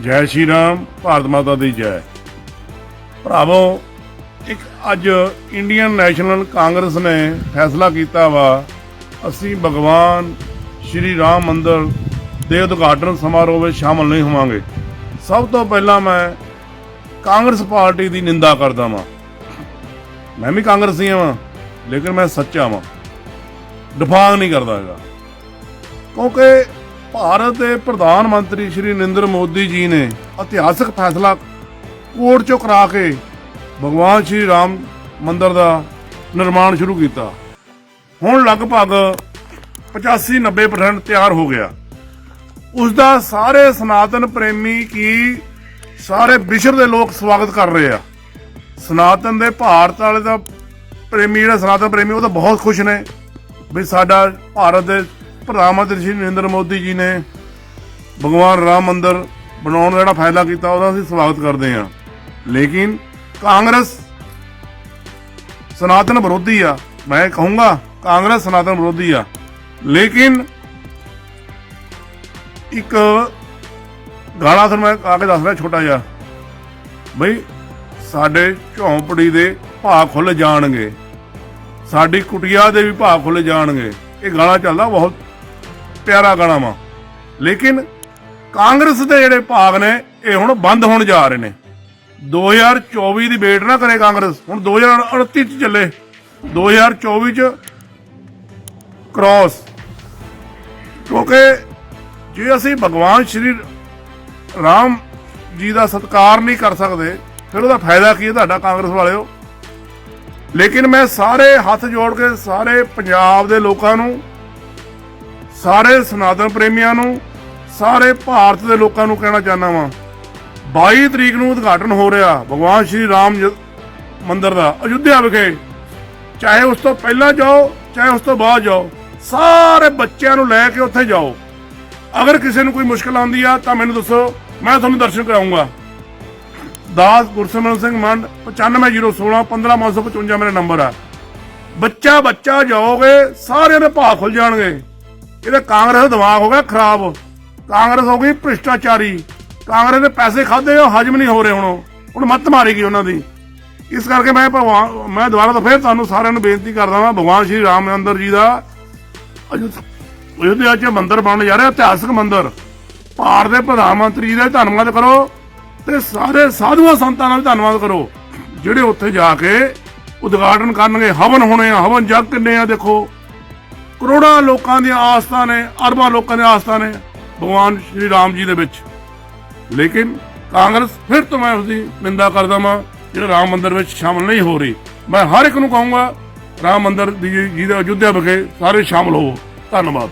ਜੈ ਸ਼੍ਰੀ ਰਾਮ, ਭਾਰਤ ਮਾਤਾ ਦੀ ਜੈ। ਭਰਾਵੋ, ਇੱਕ ਅੱਜ ਇੰਡੀਅਨ ਨੈਸ਼ਨਲ ਕਾਂਗਰਸ ਨੇ ਫੈਸਲਾ ਕੀਤਾ ਵਾ, ਅਸੀਂ ਭਗਵਾਨ ਸ਼੍ਰੀ ਰਾਮ ਮੰਦਰ ਦੇ ਉਦਘਾਟਨ ਸਮਾਰੋਹ ਵਿੱਚ ਸ਼ਾਮਲ ਨਹੀਂ ਹੋਵਾਂਗੇ। ਸਭ ਤੋਂ ਪਹਿਲਾਂ ਮੈਂ ਕਾਂਗਰਸ ਪਾਰਟੀ ਦੀ ਨਿੰਦਾ ਕਰਦਾ ਵਾਂ। ਮੈਂ ਵੀ ਕਾਂਗਰਸੀ ਹਾਂ ਲੇਕਿਨ ਮੈਂ ਸੱਚਾ ਵਾਂ। ਡਿਫਾਂਗ ਨਹੀਂ ਕਰਦਾ ਹੈਗਾ। ਕਿਉਂਕਿ ਭਾਰਤ ਦੇ ਪ੍ਰਧਾਨ ਮੰਤਰੀ ਸ਼੍ਰੀ ਨਰਿੰਦਰ ਮੋਦੀ ਜੀ ਨੇ ਇਤਿਹਾਸਕ ਫੈਸਲਾ ਕੋਰਟ ਚੋਂ ਕਰਾ ਕੇ ਭਗਵਾਨ ਸ਼੍ਰੀ ਰਾਮ ਮੰਦਰ ਦਾ ਨਿਰਮਾਣ ਸ਼ੁਰੂ ਕੀਤਾ। ਹੁਣ ਲਗਭਗ 85-90% ਤਿਆਰ ਹੋ ਗਿਆ। ਉਸ ਦਾ ਸਾਰੇ ਸਨਾਤਨ ਪ੍ਰੇਮੀ ਕੀ ਸਾਰੇ ਵਿਸ਼ਵ ਦੇ ਲੋਕ ਸਵਾਗਤ ਕਰ ਰਹੇ ਆ। ਸਨਾਤਨ ਦੇ ਭਾਰਤ ਵਾਲੇ ਦਾ ਪ੍ਰੇਮੀ ਜਿਹੜਾ ਸਨਾਤਨ ਪ੍ਰੇਮੀ ਉਹ ਤਾਂ ਬਹੁਤ ਖੁਸ਼ ਨੇ ਵੀ ਸਾਡਾ ਭਾਰਤ ਦੇ ਪ੍ਰਧਾਨ ਮੰਤਰੀ ਸ਼੍ਰੀ ਨਰਿੰਦਰ ਮੋਦੀ ਜੀ ਨੇ ਭਗਵਾਨ ਰਾਮ ਮੰਦਰ ਬਣਾਉਣ ਦਾ ਜਿਹੜਾ ਫੈਸਲਾ ਕੀਤਾ, ਉਹਦਾ ਅਸੀਂ ਸਵਾਗਤ ਕਰਦੇ ਹਾਂ। ਲੇਕਿਨ ਕਾਂਗਰਸ ਸਨਾਤਨ ਵਿਰੋਧੀ ਆ। ਮੈਂ ਕਹੂੰਗਾ ਕਾਂਗਰਸ ਸਨਾਤਨ ਵਿਰੋਧੀ ਆ। ਲੇਕਿਨ ਇੱਕ ਗਾਣਾ ਤੁਹਾਨੂੰ ਮੈਂ ਆ ਕੇ ਦੱਸ ਰਿਹਾ ਛੋਟਾ ਜਿਹਾ। ਬਈ, ਸਾਡੇ ਝੌਂਪੜੀ ਦੇ ਭਾਅ ਖੁੱਲ ਜਾਣਗੇ। ਸਾਡੀ ਕੁਟਿਆ ਦੇ ਵੀ ਭਾਅ ਖੁੱਲ ਜਾਣਗੇ। ਇਹ ਗਾਣਾ ਚੱਲਦਾ ਬਹੁਤ ਪਿਆਰਾ ਗਾਣਾ ਵਾ। ਲੇਕਿਨ ਕਾਂਗਰਸ ਦੇ ਜਿਹੜੇ ਭਾਗ ਨੇ, ਇਹ ਹੁਣ ਬੰਦ ਹੋਣ ਜਾ ਰਹੇ ਨੇ। 2024 ਦੀ ਵੇਟ ਨਾ ਕਰੇ ਕਾਂਗਰਸ। ਹੁਣ 2029 ਚ ਚੱਲੇ। 2024 ਚ ਕ੍ਰਾਸ ਕਿਉਂਕਿ ਜੇ ਅਸੀਂ ਭਗਵਾਨ ਸ਼੍ਰੀ ਰਾਮ ਜੀ ਦਾ ਸਤਿਕਾਰ ਨਹੀਂ ਕਰ ਸਕਦੇ, ਫਿਰ ਉਹਦਾ ਫਾਇਦਾ ਕੀ ਹੈ ਤੁਹਾਡਾ ਕਾਂਗਰਸ ਵਾਲਿਓ? ਲੇਕਿਨ ਮੈਂ ਸਾਰੇ ਹੱਥ ਜੋੜ ਕੇ ਸਾਰੇ ਪੰਜਾਬ ਦੇ ਲੋਕਾਂ ਨੂੰ ਸਾਰੇ ਸਨਾਤਨ ਪ੍ਰੇਮੀਆਂ ਨੂੰ, ਸਾਰੇ ਭਾਰਤ ਦੇ ਲੋਕਾਂ ਨੂੰ ਕਹਿਣਾ ਚਾਹੁੰਦਾ ਵਾਂ। 22 ਤਰੀਕ ਨੂੰ ਉਦਘਾਟਨ ਹੋ ਰਿਹਾ ਭਗਵਾਨ ਸ਼੍ਰੀ ਰਾਮ ਜ- ਮੰਦਿਰ ਦਾ, ਅਯੁੱਧਿਆ ਵਿਖੇ। ਚਾਹੇ ਉਸ ਤੋਂ ਪਹਿਲਾਂ ਜਾਓ, ਚਾਹੇ ਉਸ ਤੋਂ ਬਾਅਦ ਜਾਓ, ਸਾਰੇ ਬੱਚਿਆਂ ਨੂੰ ਲੈ ਕੇ ਉੱਥੇ ਜਾਓ। ਅਗਰ ਕਿਸੇ ਨੂੰ ਕੋਈ ਮੁਸ਼ਕਲ ਆਉਂਦੀ ਆ, ਤਾਂ ਮੈਨੂੰ ਦੱਸੋ, ਮੈਂ ਤੁਹਾਨੂੰ ਦਰਸ਼ਨ ਕਰਾਉਂਗਾ ਦਾਸ ਗੁਰਸਿਮਰਨ ਸਿੰਘ ਮੰਡ 95016 15555 ਮੇਰਾ ਨੰਬਰ ਆ। ਬੱਚਾ ਬੱਚਾ ਜਾਓਗੇ, ਸਾਰਿਆਂ ਦੇ ਭਾਅ ਖੁੱਲ ਜਾਣਗੇ। ਇਹਦਾ ਕਾਂਗਰਸ ਦਾ ਦਿਮਾਗ ਹੋ ਗਿਆ ਖਰਾਬ। ਕਾਂਗਰਸ ਹੋ ਗਈ ਭ੍ਰਿਸ਼ਟਾਚਾਰੀ। ਕਾਂਗਰਸ ਦੇ ਪੈਸੇ ਖਾਦੇ ਉਹ ਹਜਮ ਨਹੀਂ ਹੋ ਰਹੇ ਹੁਣ ਹੁਣ ਮੱਤ ਮਾਰੇਗੀ ਉਹਨਾਂ ਦੀ। ਇਸ ਕਰਕੇ ਮੈਂ ਭਗਵਾਨ ਮੈਂ ਦੁਬਾਰਾ ਤੋਂ ਫਿਰ ਤੁਹਾਨੂੰ ਸਾਰਿਆਂ ਨੂੰ ਬੇਨਤੀ ਕਰਦਾ ਹਾਂ ਭਗਵਾਨ ਸ਼੍ਰੀ ਰਾਮ ਮੰਦਰ ਜੀ ਦਾ ਅਯੁੱਧਿਆ 'ਚ ਮੰਦਿਰ ਬਣਨ ਜਾ ਰਿਹਾ, ਇਤਿਹਾਸਕ ਮੰਦਿਰ। ਭਾਰਤ ਦੇ ਪ੍ਰਧਾਨ ਮੰਤਰੀ ਦਾ ਧੰਨਵਾਦ ਕਰੋ ਤੇ ਸਾਰੇ ਸਾਧੂਆਂ ਸੰਤਾਂ ਦਾ ਵੀ ਧੰਨਵਾਦ ਕਰੋ। ਜਿਹੜੇ ਉੱਥੇ ਜਾ ਕੇ ਉਦਘਾਟਨ ਕਰਨਗੇ, ਹਵਨ ਹੋਣੇ ਆ, ਹਵਨ ਜਗ ਕਿੰਨੇ ਆ ਦੇਖੋ। ਕਰੋੜਾਂ ਲੋਕਾਂ ਦੀਆਂ ਆਸਥਾ ਨੇ, ਅਰਬਾਂ ਲੋਕਾਂ ਦੀਆਂ ਆਸਥਾ ਨੇ ਭਗਵਾਨ ਸ਼੍ਰੀ ਰਾਮ ਜੀ ਦੇ ਵਿੱਚ। ਲੇਕਿਨ ਕਾਂਗਰਸ ਫਿਰ ਤੋਂ ਮੈਂ ਉਸਦੀ ਨਿੰਦਾ ਕਰਦਾ ਵਾਂ, ਜਿਹੜਾ ਰਾਮ ਮੰਦਰ ਵਿੱਚ ਸ਼ਾਮਲ ਨਹੀਂ ਹੋ ਰਹੀ। ਮੈਂ ਹਰ ਇੱਕ ਨੂੰ ਕਹੂੰਗਾ, ਰਾਮ ਮੰਦਰ ਦੀ ਜੀ ਦਾ ਅਯੁੱਧਿਆ ਵਿਖੇ ਸਾਰੇ ਸ਼ਾਮਲ ਹੋਵੋ। ਧੰਨਵਾਦ।